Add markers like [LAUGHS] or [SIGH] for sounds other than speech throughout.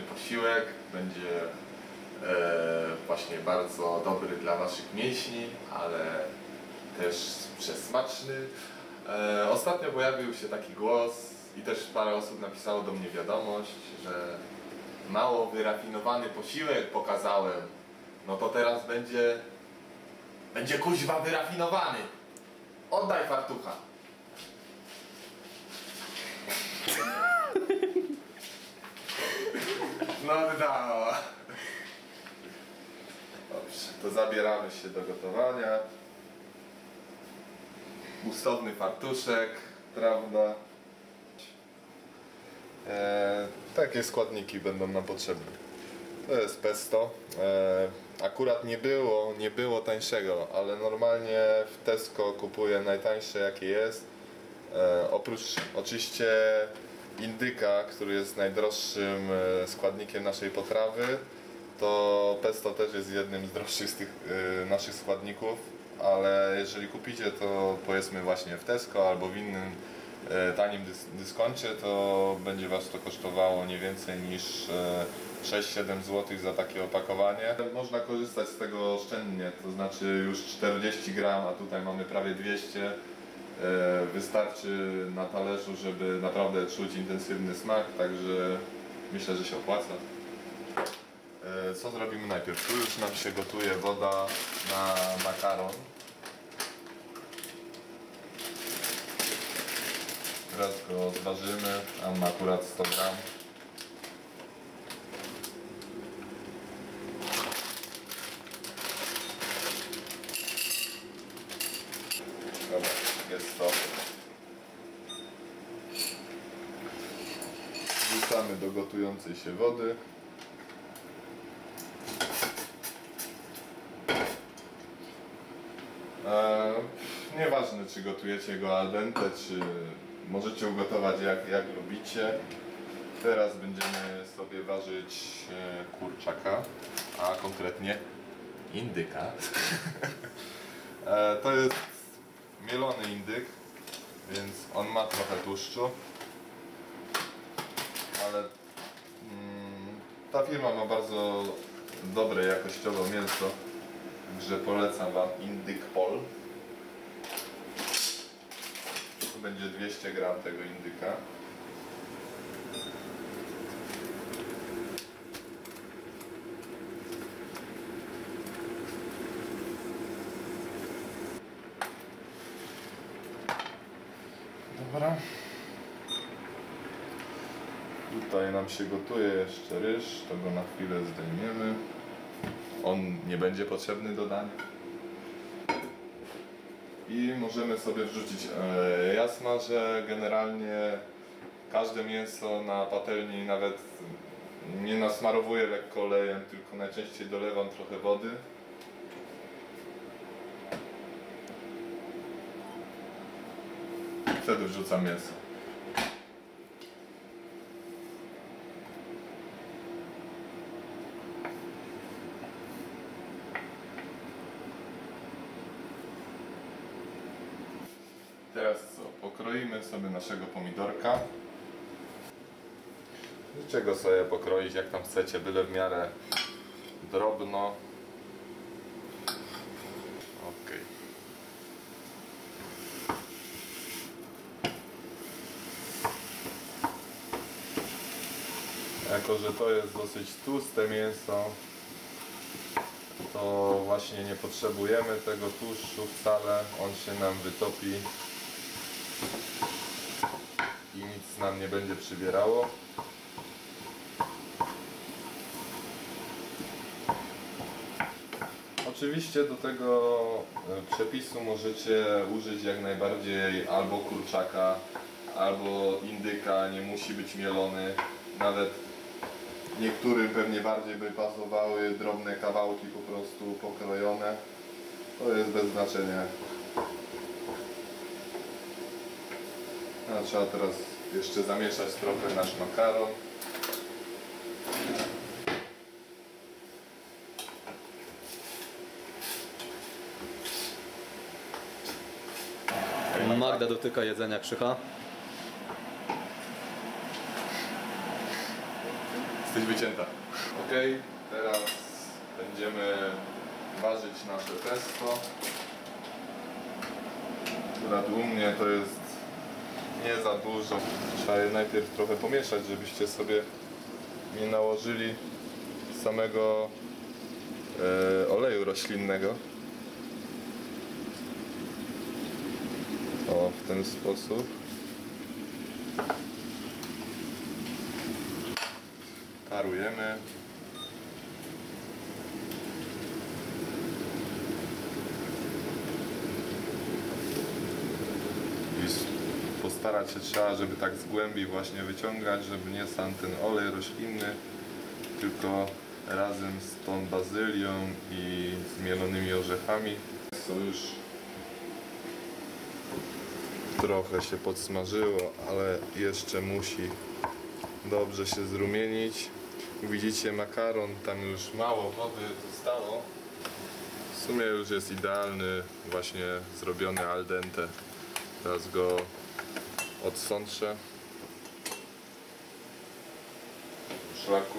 posiłek, będzie e, właśnie bardzo dobry dla Waszych mięśni, ale też przesmaczny. E, ostatnio pojawił się taki głos i też parę osób napisało do mnie wiadomość, że mało wyrafinowany posiłek pokazałem. No to teraz będzie będzie kuźwa wyrafinowany. Oddaj fartucha. Oddała. Dobrze, to zabieramy się do gotowania. Gustowny fartuszek, prawda? E, takie składniki będą nam potrzebne. To jest pesto. E, akurat nie było, nie było tańszego, ale normalnie w Tesco kupuję najtańsze jakie jest. E, oprócz oczywiście indyka, który jest najdroższym e, składnikiem naszej potrawy, to pesto też jest jednym z droższych z tych e, naszych składników, ale jeżeli kupicie to powiedzmy właśnie w Tesco albo w innym e, tanim dys dyskoncie, to będzie Was to kosztowało nie więcej niż e, 6-7 zł za takie opakowanie. Można korzystać z tego oszczędnie, to znaczy już 40 gram, a tutaj mamy prawie 200. E, Wystarczy na talerzu, żeby naprawdę czuć intensywny smak, także myślę, że się opłaca. E, Co zrobimy najpierw? Tu już nam się gotuje woda na makaron. Teraz go odważymy, a ma akurat 100 gram. Dobra, jest to. Wrzucamy do gotującej się wody. Eee, nieważne czy gotujecie go al dente, czy możecie ugotować jak, jak lubicie. Teraz będziemy sobie ważyć e, kurczaka, a konkretnie indyka. [LAUGHS] E, to jest mielony indyk, więc on ma trochę tłuszczu. Ale ta firma ma bardzo dobre jakościowo mięso, także polecam Wam Indyk Pol. Tu będzie 200 gram tego indyka. Tutaj nam się gotuje jeszcze ryż, to go na chwilę zdejmiemy. On nie będzie potrzebny do dania. I możemy sobie wrzucić e, jasna, że generalnie każde mięso na patelni nawet nie nasmarowuję lekko olejem, tylko najczęściej dolewam trochę wody. Wtedy wrzucam mięso. Teraz co? Pokroimy sobie naszego pomidorka. Czego sobie pokroić jak tam chcecie, byle w miarę drobno. Okej. Jako, że to jest dosyć tłuste mięso, to właśnie nie potrzebujemy tego tłuszczu wcale. On się nam wytopi i nic nam nie będzie przybierało. Oczywiście do tego e, przepisu możecie użyć jak najbardziej albo kurczaka, albo indyka, nie musi być mielony. Nawet niektórym pewnie bardziej by pasowały drobne kawałki po prostu pokrojone. To jest bez znaczenia. A trzeba teraz jeszcze zamieszać trochę nasz makaron. Magda dotyka jedzenia krzycha. Jesteś wycięta. Ok, teraz będziemy ważyć nasze pesto. Akurat u mnie to jest nie za dużo. Trzeba je najpierw trochę pomieszać, żebyście sobie nie nałożyli samego e, oleju roślinnego. O, w ten sposób. Parujemy. I s- postarać się trzeba, żeby tak z głębi właśnie wyciągać, żeby nie sam ten olej roślinny, tylko razem z tą bazylią i z mielonymi orzechami. Są już trochę się podsmażyło, ale jeszcze musi dobrze się zrumienić. Widzicie makaron, tam już mało wody zostało. W sumie już jest idealny, właśnie zrobiony al dente. Teraz go odsączę. Szlaku.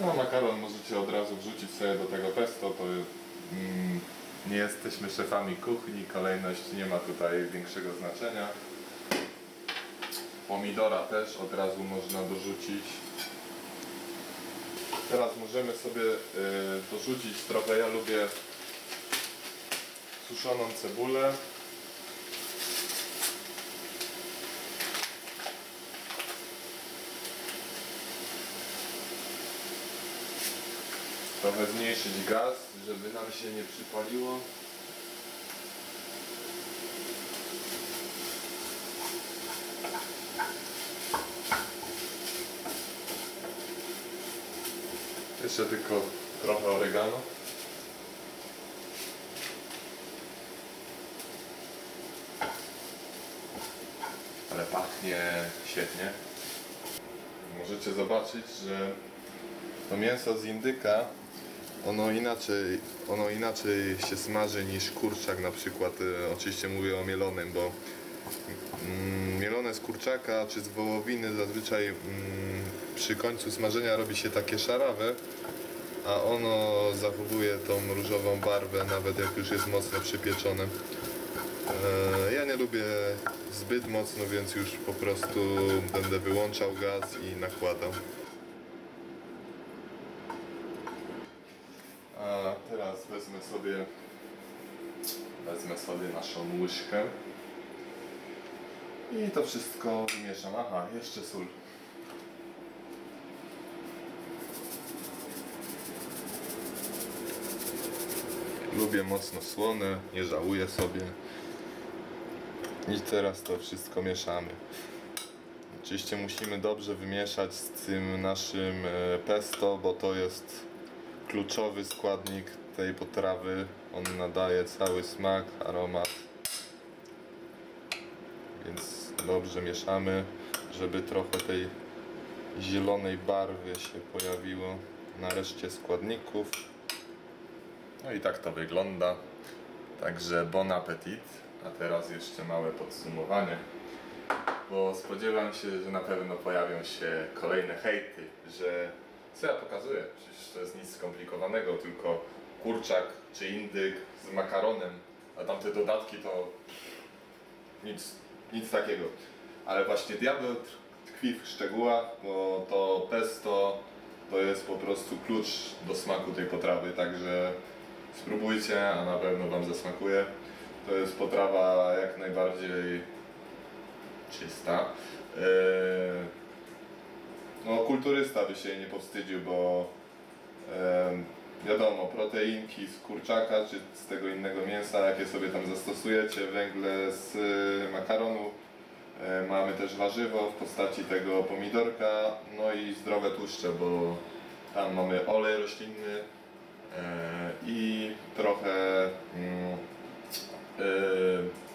No makaron możecie od razu wrzucić sobie do tego pesto, to mm, nie jesteśmy szefami kuchni, kolejność nie ma tutaj większego znaczenia. Pomidora też od razu można dorzucić. Teraz możemy sobie y, dorzucić trochę, ja lubię suszoną cebulę. Trochę zmniejszyć gaz, żeby nam się nie przypaliło. Jeszcze tylko trochę oregano. Ale pachnie świetnie. Możecie zobaczyć, że to mięso z indyka ono inaczej, ono inaczej się smaży niż kurczak na przykład. e, Oczywiście mówię o mielonym, bo mielone z kurczaka czy z wołowiny zazwyczaj mm, przy końcu smażenia robi się takie szarawe, a ono zachowuje tą różową barwę nawet jak już jest mocno przypieczone. E, Ja nie lubię zbyt mocno, więc już po prostu będę wyłączał gaz i nakładał. A teraz wezmę sobie wezmę sobie naszą łyżkę i to wszystko wymieszam. Aha, jeszcze sól. Lubię mocno słone, nie żałuję sobie. I teraz to wszystko mieszamy. Oczywiście musimy dobrze wymieszać z tym naszym e, pesto, bo to jest kluczowy składnik tej potrawy. On nadaje cały smak, aromat. Więc dobrze mieszamy, żeby trochę tej zielonej barwy się pojawiło na reszcie składników. No i tak to wygląda. Także bon appetit. A teraz jeszcze małe podsumowanie. Bo spodziewam się, że na pewno pojawią się kolejne hejty, że co ja pokazuję? Przecież to jest nic skomplikowanego, tylko kurczak czy indyk z makaronem, a tamte dodatki to nic, nic takiego. Ale właśnie diabeł tkwi w szczegółach, bo to pesto to jest po prostu klucz do smaku tej potrawy, także spróbujcie, a na pewno Wam zasmakuje. To jest potrawa jak najbardziej czysta. Eee, no, kulturysta by się nie powstydził, bo wiadomo, proteinki z kurczaka czy z tego innego mięsa, jakie sobie tam zastosujecie, węgle z y, makaronu, e, mamy też warzywo w postaci tego pomidorka, no i zdrowe tłuszcze, bo tam mamy olej roślinny e, i trochę mm, e,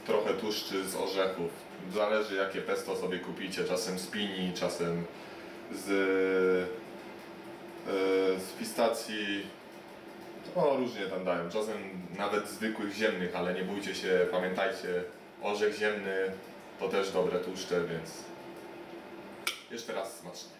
trochę tłuszczy z orzechów. Zależy jakie pesto sobie kupicie, czasem z pini, czasem z stacji no, różnie tam dają. Czasem nawet zwykłych ziemnych, ale nie bójcie się, pamiętajcie, orzech ziemny to też dobre tłuszcze, więc jeszcze raz smacznie.